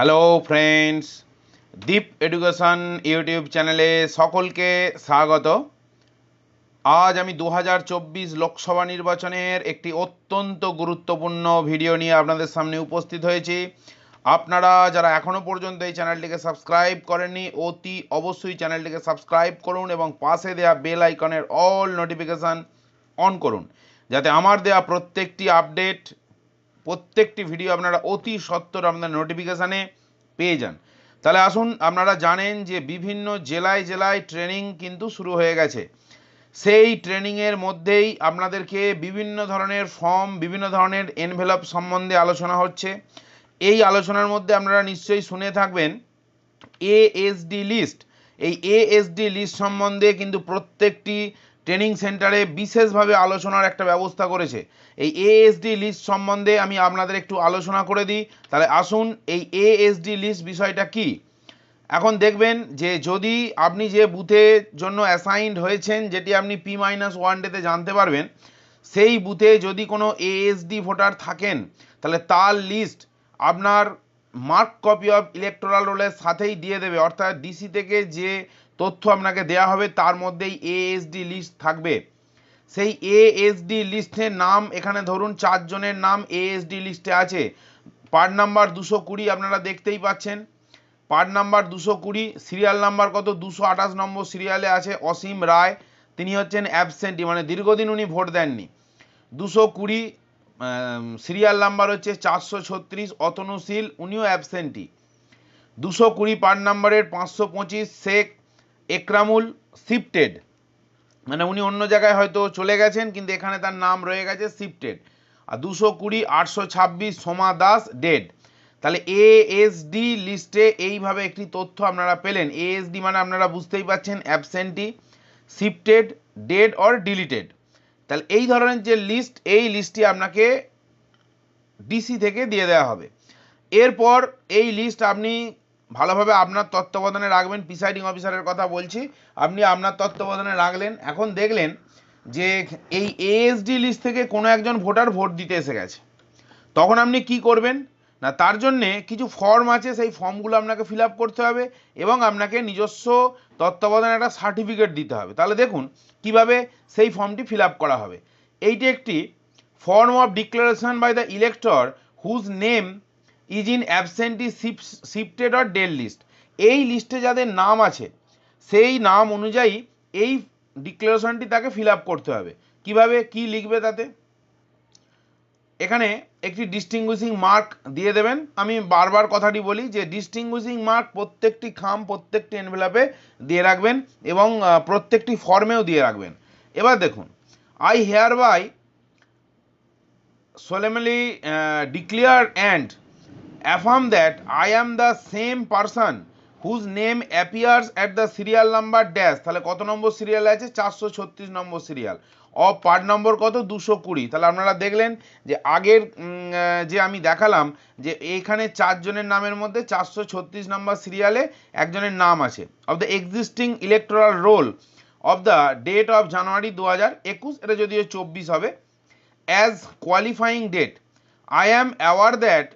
Hello friends Deep education YouTube চ্যানেলে সকলকে স্বাগত। আজ আমি দু হাজার চব্বিশ লোকসভা নির্বাচনের একটি অত্যন্ত গুরুত্বপূর্ণ ভিডিও নিয়ে আপনাদের সামনে উপস্থিত হয়েছি। আপনারা যারা এখনও পর্যন্ত এই চ্যানেলটিকে সাবস্ক্রাইব করেননি, অতি অবশ্যই চ্যানেলটিকে সাবস্ক্রাইব করুন এবং পাশে দেওয়া বেল আইকনের অল নোটিফিকেশান অন করুন, যাতে আমার দেওয়া প্রত্যেকটি আপডেট প্রত্যেকটি ভিডিও আপনারা অতি সত্বর আপনার নোটিফিকেশানে পেয়ে যান। তাহলে আসুন আপনারা জানেন যে বিভিন্ন জেলায় জেলায় ট্রেনিং কিন্তু শুরু হয়ে গেছে। সেই ট্রেনিংয়ের মধ্যেই আপনাদেরকে বিভিন্ন ধরনের ফর্ম বিভিন্ন ধরনের এনভেলপ সম্বন্ধে আলোচনা হচ্ছে। এই আলোচনার মধ্যে আপনারা নিশ্চয়ই শুনে থাকবেন এএসডি লিস্ট এই এএসডি লিস্ট সম্বন্ধে কিন্তু প্রত্যেকটি ট্রেনিং সেন্টারে বিশেষভাবে আলোচনার একটা ব্যবস্থা করেছে। এই এএসডি লিস্ট সম্বন্ধে আমি আপনাদের একটু আলোচনা করে দিই। তাহলে আসুন, এই এএসডি লিস্ট বিষয়টা কি? এখন দেখবেন যে যদি আপনি যে বুথের জন্য অ্যাসাইন্ড হয়েছেন, যেটি আপনি পি মাইনাস ওয়ান ডেতে জানতে পারবেন, সেই বুথে যদি কোনো এএসডি ভোটার থাকেন, তাহলে তার লিস্ট আপনার মার্ক কপি অফ ইলেকট্রাল রোলের সাথেই দিয়ে দেবে। অর্থাৎ ডিসি থেকে যে তথ্য আপনাকে দেয়া হবে, তার মধ্যেই এএসডি লিস্ট থাকবে। সেই এএসডি লিস্টের নাম, এখানে ধরুন চারজনের নাম এএসডি লিস্টে আছে। পার্ট নাম্বার দুশো কুড়ি আপনারা দেখতেই পাচ্ছেন। পার্ট নাম্বার দুশো কুড়ি, সিরিয়াল নাম্বার কত? দুশো আঠাশ নম্বর সিরিয়ালে আছে অসীম রায়। তিনি হচ্ছেন অ্যাবসেন্টি মানে দীর্ঘদিন উনি ভোট দেননি। দুশো কুড়ি সিরিয়াল নাম্বার হচ্ছে চারশো ছত্রিশ, অতনুশীল, উনিও অ্যাবসেন্টি দুশো কুড়ি পার্ট নাম্বারের পাঁচশো পঁচিশ, শেখ একরামুল শিফটেড মানে উনি অন্য জায়গায় হয়তো চলে গেছেন, কিন্তু এখানে তার নাম রয়ে গেছে শিফটেড আর দুশো কুড়ি, আটশো ছাব্বিশ সোমা দাস ডেড। তাহলে এএসডি লিস্টে এইভাবে একটি তথ্য আপনারা পেলেন। এএসডি মানে আপনারা বুঝতেই পাচ্ছেন absentee shifted dead or deleted তাহলে এই ধরনের যে লিস্ট এই লিস্টটি আপনাকে ডিসি থেকে দিয়ে দেওয়া হবে। এরপর এই লিস্ট আপনি ভালোভাবে আপনার তত্ত্বাবধানে রাখবেন প্রিসাইডিং অফিসারের কথা বলছি। আপনি আপনার তত্ত্বাবধানে রাখলেন, এখন দেখলেন যে এই এএসডি লিস্ট থেকে কোনো একজন ভোটার ভোট দিতে এসে গেছে। তখন আপনি কি করবেন? না, তার জন্যে কিছু ফর্ম আছে, সেই ফর্মগুলো আপনাকে ফিল আপ করতে হবে এবং আপনাকে নিজস্ব তত্ত্বাবধানে একটা সার্টিফিকেট দিতে হবে। তাহলে দেখুন কীভাবে সেই ফর্মটি ফিল আপ করা হবে। এইটি একটি form of declaration by the elector whose name is in absentee shifted or dead list এই লিস্টে যাদের নাম আছে সেই নাম অনুযায়ী এই ডিক্লারেশনটি তাকে ফিল আপ করতে হবে। কীভাবে? কি লিখবে তাতে? এখানে একটি ডিস্টিংগুইশিং মার্ক দিয়ে দেবেন। আমি বারবার কথাটি বলি যে ডিস্টিংগুইশিং মার্ক প্রত্যেকটি খাম প্রত্যেকটি এনভেলাপে দিয়ে রাখবেন এবং প্রত্যেকটি ফর্মেও দিয়ে রাখবেন। এবার দেখুন I hereby uh, declare and affirm that I am the same person whose name appears at the serial number dash. তাহলে কত নম্বর সিরিয়াল আছে? চারশো ছত্রিশ number serial of part number কত? দুশো কুড়ি। তাহলে আপনারা দেখলেন যে আগের যে আমি দেখালাম যে এইখানে চারজনের নামের মধ্যে চারশো ছত্রিশ নম্বর সিরিয়ালে একজনের নাম আছে। Of the existing electoral roll of the date of January দু হাজার একুশ, এটা যদিও চব্বিশ হবে, as qualifying date, i am aware that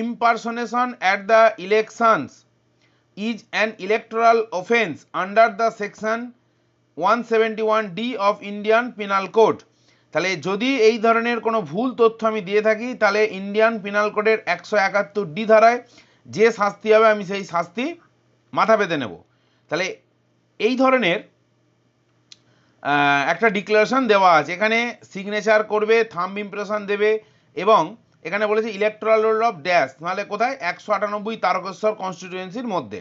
impersonation at the elections is an electoral offence under the section 171d of indian penal code. তাহলে যদি এই ধরনের কোনো ভুল তথ্য আমি দিয়ে থাকি, তাহলে ইন্ডিয়ান পিনাল কোডের একশো একাত্তর ডি ধারায় যে শাস্তি হবে, আমি সেই শাস্তি মাথা পেতে নেব। তাহলে এই ধরনের একটা ডিক্লারেশন দেওয়া আছে। এখানে সিগনেচার করবে থাম্ব ইমপ্রেশন দেবে এবং এখানে বলেছে ইলেকট্রাল রোল অফ ড্যাশ নাহলে কোথায়? একশো আটানব্বই তারকেশ্বর কনস্টিটিউয়েন্সির মধ্যে।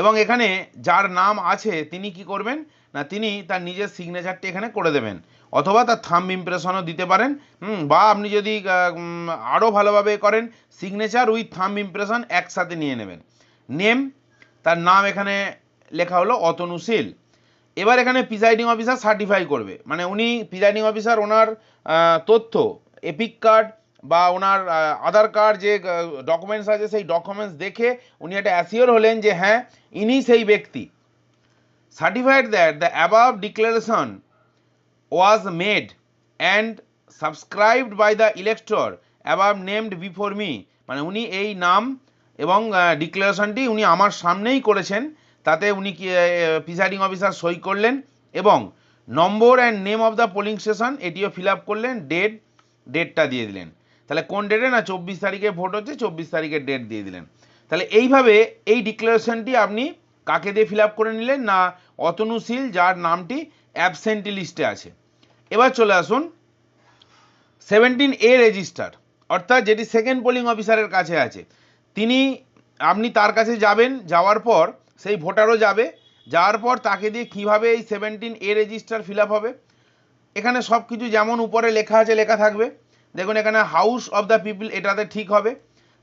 এবং এখানে যার নাম আছে, তিনি কি করবেন? না, তিনি তার নিজের সিগনেচারটি এখানে করে দেবেন। অথবা তার থাম্ব ইমপ্রেশনও দিতে পারেন। বা আপনি যদি আরও ভালোভাবে করেন সিগনেচার উইথ থাম্ব ইমপ্রেশন একসাথে নিয়ে নেবেন। নেম তার নাম এখানে লেখা হলো অতনুশীল এবার এখানে প্রিজাইডিং অফিসার সার্টিফাই করবে। মানে উনি প্রিজাইডিং অফিসার ওনার তথ্য এপিক কার্ড বা ওনার আধার কার্ড যে ডকুমেন্টস আছে, সেই ডকুমেন্টস দেখে উনি একটা অ্যাসিওর হলেন যে হ্যাঁ ইনি সেই ব্যক্তি। Certified that the above declaration was made and subscribed by the elector above named before me মানে উনি এই নাম এবং ডিক্লারেশনটি উনি আমার সামনেই করেছেন। তাতে উনি প্রিসাইডিং অফিসার সই করলেন এবং number and name of the polling station এটিও ফিল আপ করলেন ডেট ডেটটা দিয়ে দিলেন। তাহলে কোন ডেটে না, চব্বিশ তারিখে ভোট হচ্ছে, চব্বিশ তারিখের ডেট দিয়ে দিলেন। তাহলে এইভাবে এই ডিক্লারেশনটি আপনি কাকে দিয়ে ফিল করে নিলেন? না অতনুশীল যার নামটি অ্যাবসেন্টি লিস্টে আছে। এবার চলে আসুন সেভেন্টিন এ রেজিস্টার অর্থাৎ যেটি সেকেন্ড পোলিং অফিসারের কাছে আছে। তিনি, আপনি তার কাছে যাবেন, যাওয়ার পর সেই ভোটারও যাবে। যাওয়ার পর তাকে দিয়ে কীভাবে এই সেভেন্টিন এ রেজিস্টার ফিল হবে? এখানে সব কিছু যেমন উপরে লেখা আছে, লেখা থাকবে। দেখুন, এখানে হাউস অফ দ্য পিপল এটাতে ঠিক হবে।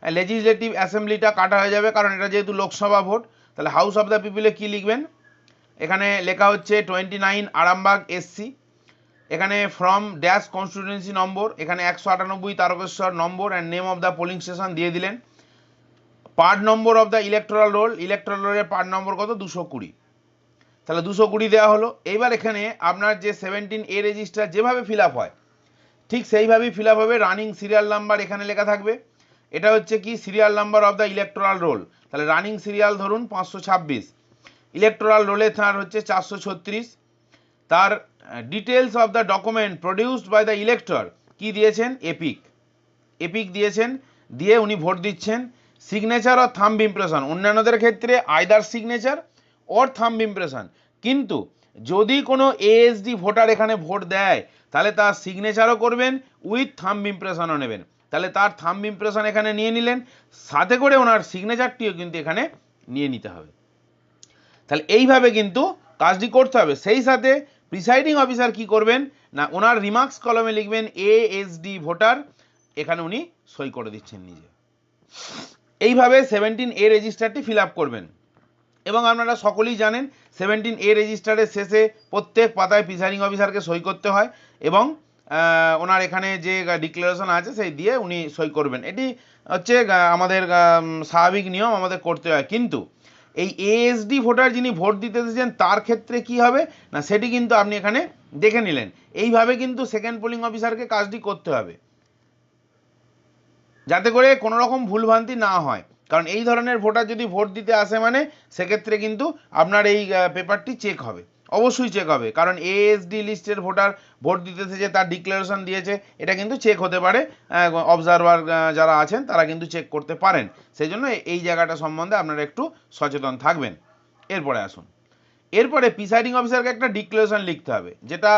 লেজিসলেটিভ অ্যাসেম্বলিটা কাটা হয়ে যাবে, কারণ এটা যেহেতু লোকসভা ভোট, তাহলে হাউস অফ দ্য পিপলে কী লিখবেন? এখানে লেখা হচ্ছে টোয়েন্টি নাইন আরামবাগ এসসি এখানে ফ্রম ড্যাশ কনস্টিটিউয়েন্সি নম্বর এখানে একশো আটানব্বই Tarakeswar number and name of the polling station দিয়ে দিলেন। Part number of the electoral roll electoral রোলের পার্ট নম্বর কত? দুশো কুড়ি। তাহলে দুশো কুড়ি দেওয়া হলো। এইবার এখানে আপনার যে সেভেন্টিন এ রেজিস্টার যেভাবে ফিল আপ হয় ঠিক সেইভাবেই ফিল আপ হবে রানিং সিরিয়াল নাম্বার এখানে লেখা থাকবে। এটা হচ্ছে কি? Serial number of the electoral roll তাহলে রানিং সিরিয়াল ধরুন পাঁচশো ছাব্বিশ। ইলেকট্রাল রোলে তার হচ্ছে চারশো ছত্রিশ। তার details of the document produced by the elector কি দিয়েছেন? এপিক এপিক দিয়েছেন, দিয়ে উনি ভোট দিচ্ছেন। সিগনেচার অর থাম্ব ইমপ্রেশন অন্যান্যদের ক্ষেত্রে either signature or thumb impression কিন্তু যদি কোনো এএসডি ভোটার এখানে ভোট দেয় তাহলে তার সিগনেচারও করবেন উইথ থাম্ব ইমপ্রেশনও নেবেন। তাহলে তার থাম্ব ইমপ্রেশন এখানে নিয়ে নিলেন, সাথে করে ওনার সিগনেচারটিও কিন্তু এখানে নিয়ে নিতে হবে। তাহলে এইভাবে কিন্তু কাজটি করতে হবে। সেই সাথে প্রিসাইডিং অফিসার কি করবেন, না, ওনার রিমার্কস কলমে লিখবেন এএসডি ভোটার এখানে উনি সই করে দিচ্ছেন নিজে। এইভাবে সেভেন্টিন এ রেজিস্টারটি ফিল করবেন। এবং আপনারা সকলেই জানেন সেভেন্টিন এ রেজিস্টারের শেষে প্রত্যেক পাতায় প্রিসাইডিং অফিসারকে সই করতে হয় এবং ওনার এখানে যে ডিক্লারেশন আছে সেই দিয়ে উনি সই করবেন। এটি হচ্ছে আমাদের স্বাভাবিক নিয়ম, আমাদের করতে হয়। কিন্তু এই এএসডি ভোটার যিনি ভোট দিতে এসেছেন, তার ক্ষেত্রে কি হবে? না, সেটি কিন্তু আপনি এখানে দেখে নিলেন। এইভাবে কিন্তু সেকেন্ড পোলিং অফিসারকে কাজটি করতে হবে। যাতে করে কোনো রকম ভুলভ্রান্তি না হয়। কারণ এই ধরনের ভোটার যদি ভোট দিতে আসে মানে সেক্ষেত্রে কিন্তু আপনার এই পেপারটি চেক হবে। অবশ্যই চেক হবে। কারণ এএসডি লিস্টের ভোটার ভোট দিতে এসেছে তার ডিক্লারেশন দিয়েছে, এটা কিন্তু চেক হতে পারে। অবজারভার যারা আছেন, তারা কিন্তু চেক করতে পারেন। সেই জন্য এই জায়গাটা সম্বন্ধে আপনারা একটু সচেতন থাকবেন। এরপরে আসুন। এরপরে প্রিসাইডিং অফিসারকে একটা ডিক্লারেশন লিখতে হবে, যেটা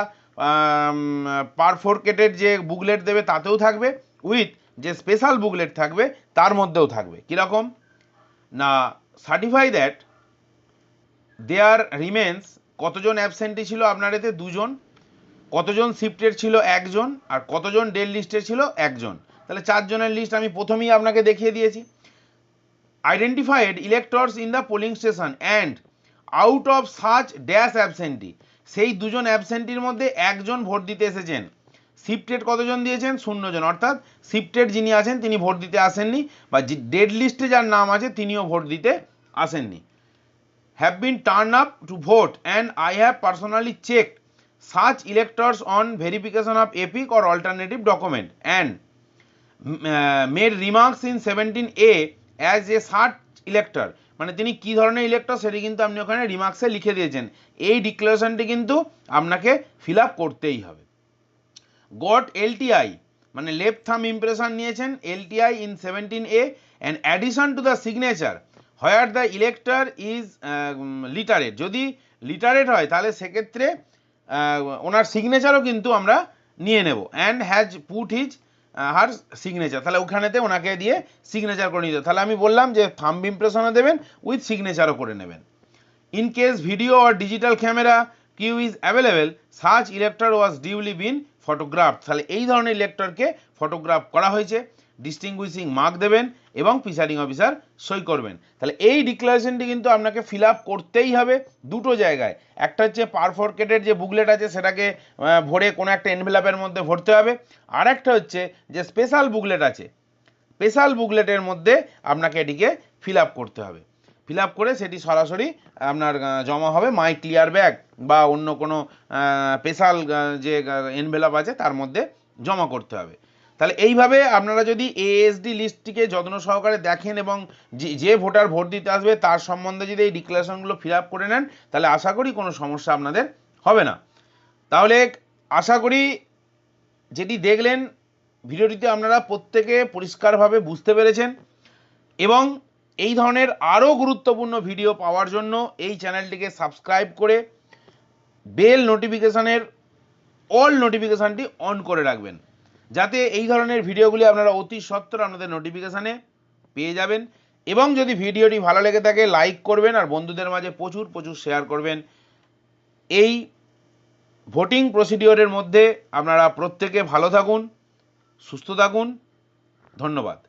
পারফোরকেটেড যে বুকলেট দেবে, তাতেও থাকবে। উইথ যে স্পেশাল বুকলেট থাকবে, তার মধ্যেও থাকবে। কীরকম? না সার্টিফাই দ্যাট দেয়ার রিমেন্স কতজন অ্যাবসেন্টি ছিল আপনার এতে? দুজন। কতজন শিফটের ছিল? একজন। আর কতজন ডেল লিস্টের ছিল? একজন। তাহলে চারজনের লিস্ট আমি প্রথমেই আপনাকে দেখিয়ে দিয়েছি। Identified electors in the polling station and out of such dash absentee সেই দুজন অ্যাবসেন্টির মধ্যে একজন ভোট দিতে এসেছেন। শিফটেড কতজন দিয়েছেন? শূন্যজন। অর্থাৎ শিফটেড যিনি আছেন, তিনি ভোট দিতে আসেননি বা ডেড লিস্টে যার নাম আছে, তিনিও ভোট দিতে আসেননি। Have been turn up to vote and I have personally check such electors on verification of EPIC or alternative document and made remarks in seventeen A as a search elector মানে তিনি কী ধরনের elector সেটি কিন্তু আপনি ওখানে রিমার্কসে লিখে দিয়েছেন। এই ডিক্লারেশনটি কিন্তু আপনাকে ফিল করতেই হবে। গট এলটিআই মানে লেফট থাম ইমপ্রেশন নিয়েছেন LTI in seventeen A and addition to the signature where the elector is literate যদি লিটারেট হয় তাহলে সেক্ষেত্রে আহ, ওনার সিগনেচারও কিন্তু আমরা নিয়ে নেব and has put his her signature তাহলে ওখানেতে ওনাকে দিয়ে সিগনেচার করে নিতে। তাহলে আমি বললাম যে থাম্ব ইমপ্রেশনও দেবেন উইথ সিগনেচারও করে নেবেন। In case video or digital camera queue is available search elector was duly been photograph তাহলে এই ধরনের ইলেক্টরকে ফটোগ্রাফ করা হয়েছে ডিস্টিংগুইশিং মার্ক দেবেন এবং প্রিসাইডিং অফিসার সই করবেন। তাহলে এই ডিক্লারেশনটি কিন্তু আপনাকে ফিল আপ করতেই হবে দুটো জায়গায়। একটা হচ্ছে পারফোরকেটের যে বুকলেট আছে, সেটাকে ভরে কোনো একটা এনভেলাপের মধ্যে ভরতে হবে। আর একটা হচ্ছে যে স্পেশাল বুকলেট আছে স্পেশাল বুকলেটের মধ্যে আপনাকে এটিকে ফিল আপ করতে হবে। ফিল আপ করে সেটি সরাসরি আপনার জমা হবে মাই ক্লিয়ার ব্যাগ বা অন্য কোনো স্পেশাল যে এনভেলপ আছে তার মধ্যে জমা করতে হবে। তাহলে এইভাবে আপনারা যদি এএসডি লিস্টটিকে যত্ন সহকারে দেখেন এবং যে- ভোটার ভোট দিতে আসবে তার সম্বন্ধে যদি এই ডিক্লারেশনগুলো ফিল করে নেন, তাহলে আশা করি কোনো সমস্যা আপনাদের হবে না। তাহলে আশা করি যেটি দেখলেন, ভিডিওটিতে আপনারা প্রত্যেকে পরিষ্কারভাবে বুঝতে পেরেছেন এবং এই ধরনের আরও গুরুত্বপূর্ণ ভিডিও পাওয়ার জন্য এই চ্যানেলটিকে সাবস্ক্রাইব করে বেল নোটিফিকেশানের, অল নোটিফিকেশানটি অন করে রাখবেন। যাতে এই ধরনের ভিডিওগুলি আপনারা অতি সত্বর আপনাদের নোটিফিকেশানে পেয়ে যাবেন এবং যদি ভিডিওটি ভালো লেগে থাকে, লাইক করবেন আর বন্ধুদের মাঝে প্রচুর প্রচুর শেয়ার করবেন। এই ভোটিং প্রসিডিওরের মধ্যে আপনারা প্রত্যেকে ভালো থাকুন, সুস্থ থাকুন। ধন্যবাদ।